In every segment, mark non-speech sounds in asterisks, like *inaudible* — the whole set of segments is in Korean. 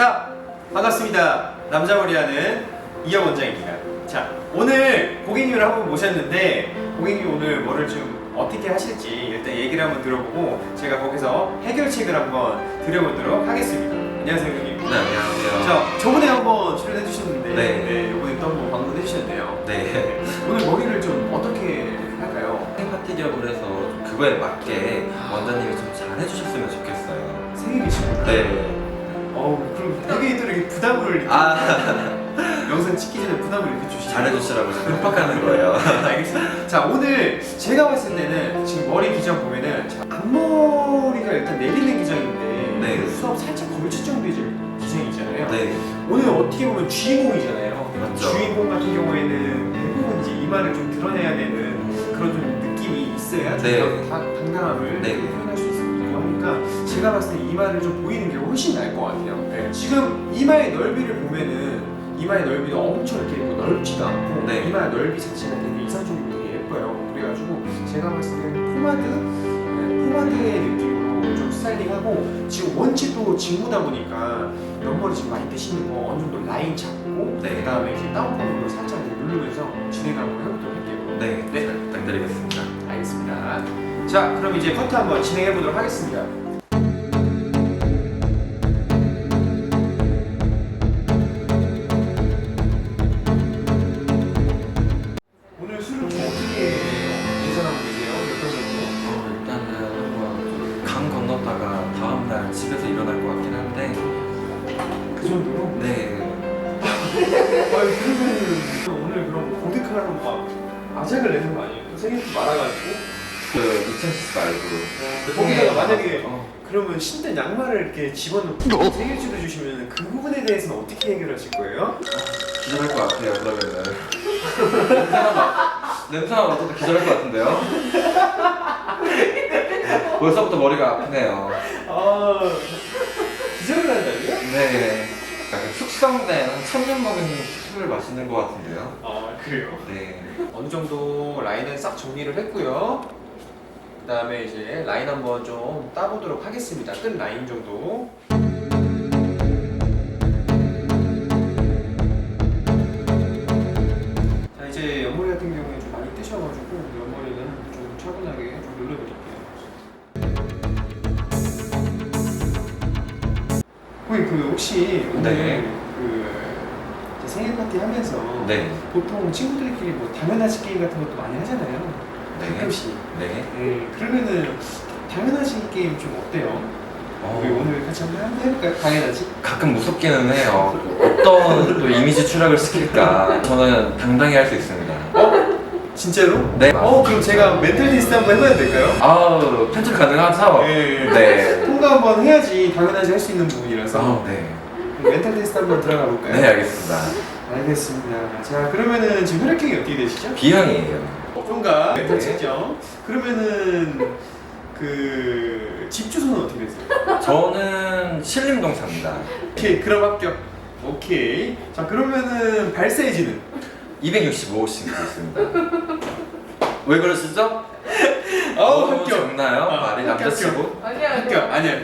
자, 반갑습니다. 남자머리하는 이영 원장입니다. 자, 오늘 고객님을 한번 모셨는데 고객님 오늘 뭐를 좀 어떻게 하실지 일단 얘기를 한번 들어보고 제가 거기서 해결책을 한번 드려보도록 하겠습니다. 안녕하세요, 고객님. 네, 안녕하세요. 자, 저번에 한번 출연해 주셨는데 네. 이번에 또 한번 방문해 주셨네요. 네. *laughs* 오늘 머리를 좀 어떻게 할까요? 생파티 기업을 해서 좀 그거에 맞게 원장님이 좀 잘 해주셨으면 좋겠어요. 생일이시구나. 네. 되게 또 이렇게 아, 영상 찍기 전에 부담을 이렇게 주시죠. 잘해주시라고 지금 협박하는 거예요. *laughs* 알겠습니다. 자 오늘 제가 봤을 때는 지금 머리 기장 보면은 자, 앞머리가 일단 내리는 기장인데 네. 수업 살짝 걸칠 정도의 기장이잖아요. 네. 오늘 어떻게 보면 주인공이잖아요. 맞죠. 주인공 같은 경우에는 대부분 이제 이마를 좀 드러내야 되는 그런 좀 느낌이 있어야 좀 네. 당- 당- 당당함을 네. 표현할 수 있거든요. 그러니까 제가 봤을 때 이마를 좀 보이는 게 훨씬 나을 것 같아요. 네. 지금 이마의 넓이를 보면은 이마의 넓이도 엄청 이렇게 뭐 넓지도 않고 네. 이마 넓이 자체가 되게 이상적이고 되게 예뻐요. 그래가지고 제가 봤을 때는 포마드 네, 포마드의 느낌으로 좀 스타일링하고 지금 원체 또 직무다 보니까 옆머리 지금 많이 뜨시는 거 어느 정도 라인 잡고 네. 그 다음에 이제 다운펌으로 살짝 누르면서 진행 한번 해보도록 할게요. 네. 네. 잘 부탁드리겠습니다. 자, 그럼 이제 커트 한번 진행해 보도록 하겠습니다. 아작을 내는 거 아니에요? 생일도 많아가지고 그2010 말고. 거기다가 만약에 어, 그러면 신던 양말을 이렇게 집어넣고 생일주를 주시면 그 부분에 대해서는 어떻게 해결하실 거예요? 기절할 것 같아요, 그러면은. 막, *laughs* 냄새가 맡아도 기절할 것 같은데요? 벌써부터 머리가 아프네요. 아 기절을 한다고요? 네. 약간 숙성된 한 천년 먹은 술을 마시는 것 같은데요. 아 그래요? 네. 어느 정도 라인은 싹 정리를 했고요. 그 다음에 이제 라인 한번 좀 따보도록 하겠습니다. 끝 라인 정도. 자 이제 옆머리 같은 경우에 좀 많이 뜨셔가지고 옆머리는 좀 차분하게 좀 눌러드릴게요. 거기 그 혹시 오늘 네. 그 생일 파티 하면서 네. 보통 친구들끼리 뭐 당연하지 게임 같은 것도 많이 하잖아요. 네. 가끔씩. 네. 네, 그러면은 당연하지 게임 좀 어때요? 어, 우리 오늘 같이 한번 한번 해볼까요? 당연하지? 가끔 무섭기는 해요. 어떤 또 이미지 추락을 시킬까. 저는 당당히 할 수 있습니다. 어? 진짜로? 네. 어 그럼 제가 멘탈 테스트 한번 해봐야 될까요? 아우, 편집 가능하죠? 네. 네. 통과 한번 해야지 당연하지 할 수 있는 부분이라서 아, 네. 그럼 멘탈 테스트 한번 들어가 볼까요? 네, 알겠습니다. 알겠습니다. 자 그러면은 지금 혈액형이 어떻게 되시죠? B형이에요. 통과 멘탈 네. 측정. 그러면은 그 집 주소는 어떻게 되세요? 저는 신림동 삽니다. 오케이 그럼 합격. 오케이. 자 그러면은 발 사이즈는? 265cm 있습니다. 왜 그러시죠? 아우 너무 합격. 적나요? 아, 말이 합격, 남자치고? 아니야 합격 아니야.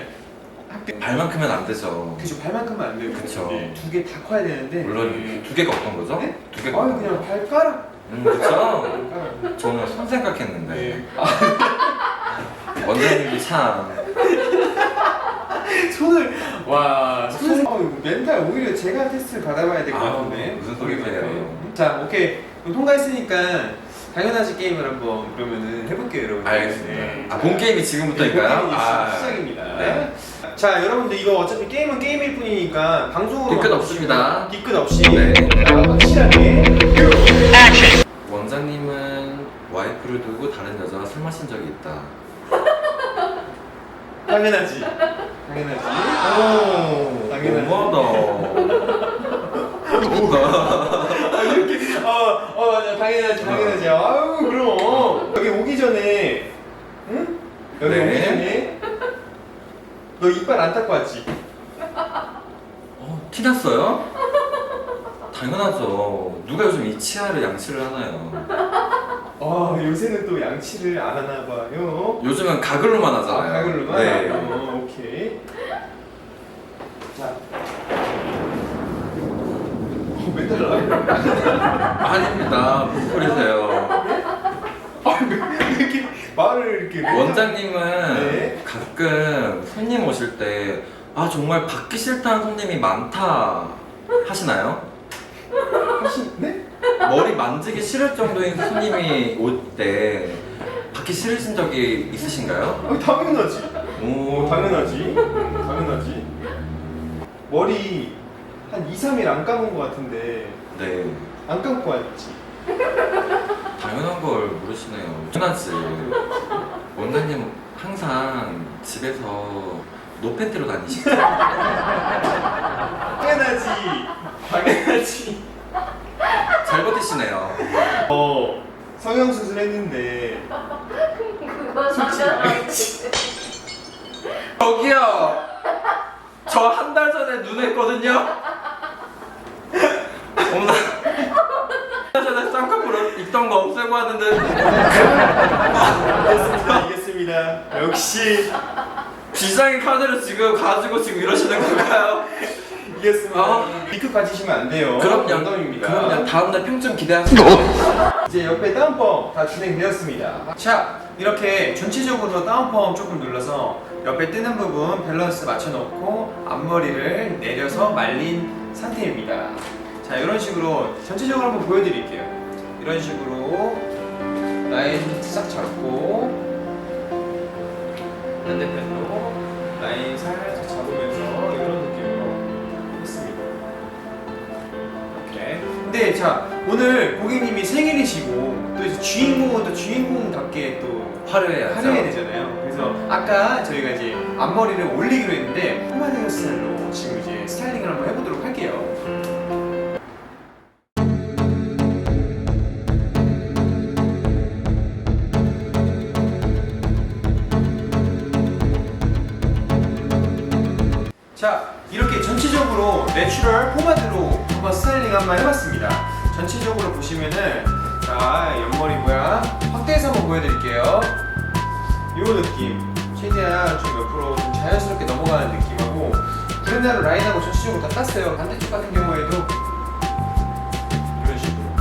발만 크면 안 되죠. 그죠 발만큼은 안 돼요. 그쵸. 두개 다 커야 되는데. 물론 두 개가 어떤 거죠? 네? 두 개가 어떤 그냥 거죠? 발가락. 음, 그쵸? 발가락. 저는 손 생각했는데 네. *laughs* 원장님이 참 손을 와 손을 어, 이거 멘탈 오히려 제가 테스트를 받아봐야 될 것 아우, 같은데. 무슨 소리세요? 자 오케이 그럼 통과했으니까 당연하지 게임을 한번 그러면은 해볼게요 여러분. 알겠습니다. 아, 본 게임이 지금부터인가요? 본 게임이 아, 시작입니다. 네. 자 여러분들 이거 어차피 게임은 게임일 뿐이니까 방송으로 뒤끝 없습니다. 뒤끝 없이 네. 자, 확실하게 원장님은 와이프를 두고 다른 여자와 술 마신 적이 있다. 당연하지. 당연하지. 오, 당연하지. 너무하다. 아, 이렇게, 어, 어, 맞아. 당연하지, 당연하지. 아유, 그럼. 여기 오기 전에, 응? 여기 네. 오기 전에, 너 이빨 안 닦고 왔지? 어, 티났어요? 당연하죠. 누가 요즘 이 치아를 양치를 하나요? 아, 요새는 또 양치를 안 하나 봐요. 요즘은 가글로만 아, 하잖아요. 가글로만? 네. 어, 오케이. 자, 뭐 맨날 나 *laughs* 아닙니다. 무슨 소리세요? 이렇게 말을 이렇게 맨날- 원장님은 네. 가끔 손님 오실 때 아 정말 받기 싫다는 손님이 많다 하시나요? 하신 네? 머리 만지기 싫을 정도인 손님이 올 때 받기 싫으신 적이 있으신가요? 아, 당연하지. 오 어, 당연하지. 당연하지. 머리 한 2, 3일 안 감은 것 같은데 네 안 감고 왔지. 당연한 걸 모르시네요. 당연하지. 원장님 항상 집에서 노팬티로 다니시죠? 당연하지. 당연하지. 잘 버티시네요. 어 성형 수술 했는데 그건 당연하지. 저기요. 저 한 달 전에 눈 했거든요. 어머나. 한 달 전에 쌍꺼풀 있던 거 없애고 왔는데 알겠습니다. 알겠습니다. 역시 비상의 카드를 지금 가지고 지금 이러시는 건가요? 이겼습니다. 아. 리크 가지시면 안 돼요. 그럼요. 농담입니다. 그럼요. 다음날 평점 기대하시죠. 이제 옆에 다운펌 다 진행되었습니다. 자, 이렇게 전체적으로 다운펌 조금 눌러서 옆에 뜨는 부분 밸런스 맞춰놓고 앞머리를 내려서 말린 상태입니다. 자, 이런 식으로 전체적으로 한번 보여드릴게요. 이런 식으로 라인 싹 잡고 반대편도 라인 살짝 잡으면서 근데 자 오늘 고객님이 생일이시고 또 이제 주인공은 또 주인공답게 또 화려해야죠. 화려해야 되잖아요. 그래서 아까 저희가 이제 앞머리를 올리기로 했는데 포마드 헤어스타일로 지금 이제 스타일링을 한번 해보도록 할게요. 자 이렇게 전체적으로 내추럴 포마드로 한번 스타일링 한번 해봤습니다. 전체적으로 보시면은 자 옆머리 모양 확대해서 한번 보여드릴게요. 요 느낌. 최대한 좀 옆으로 좀 자연스럽게 넘어가는 느낌하고 구렛나루 라인하고 전체적으로 다 땄어요. 반대쪽 같은 경우에도. 이런 식으로.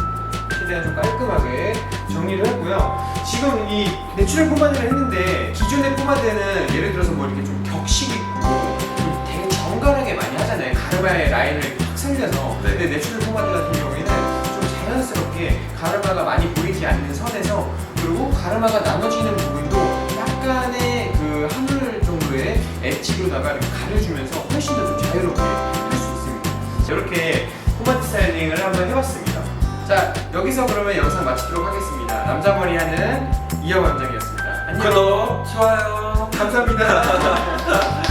최대한 좀 깔끔하게 정리를 했고요. 지금 이 내추럴 포마드를 했는데 기존의 포마드는 예를 들어서 뭐 이렇게 좀 격식 있고 가르마의 라인을 확 살려서 네. 근데 내추럴 포마드 같은 경우에는 좀 자연스럽게 가르마가 많이 보이지 않는 선에서 그리고 가르마가 나눠지는 부분도 약간의 그 한물 정도의 엣지로다가 이렇게 가려주면서 훨씬 더 좀 자유롭게 할 수 있습니다. 이렇게 포마드 스타일링을 한번 해봤습니다. 자 여기서 그러면 영상 마치도록 하겠습니다. 남자 머리 하는 이영 원장이었습니다. 안녕. 구독, 좋아요. 감사합니다 *laughs*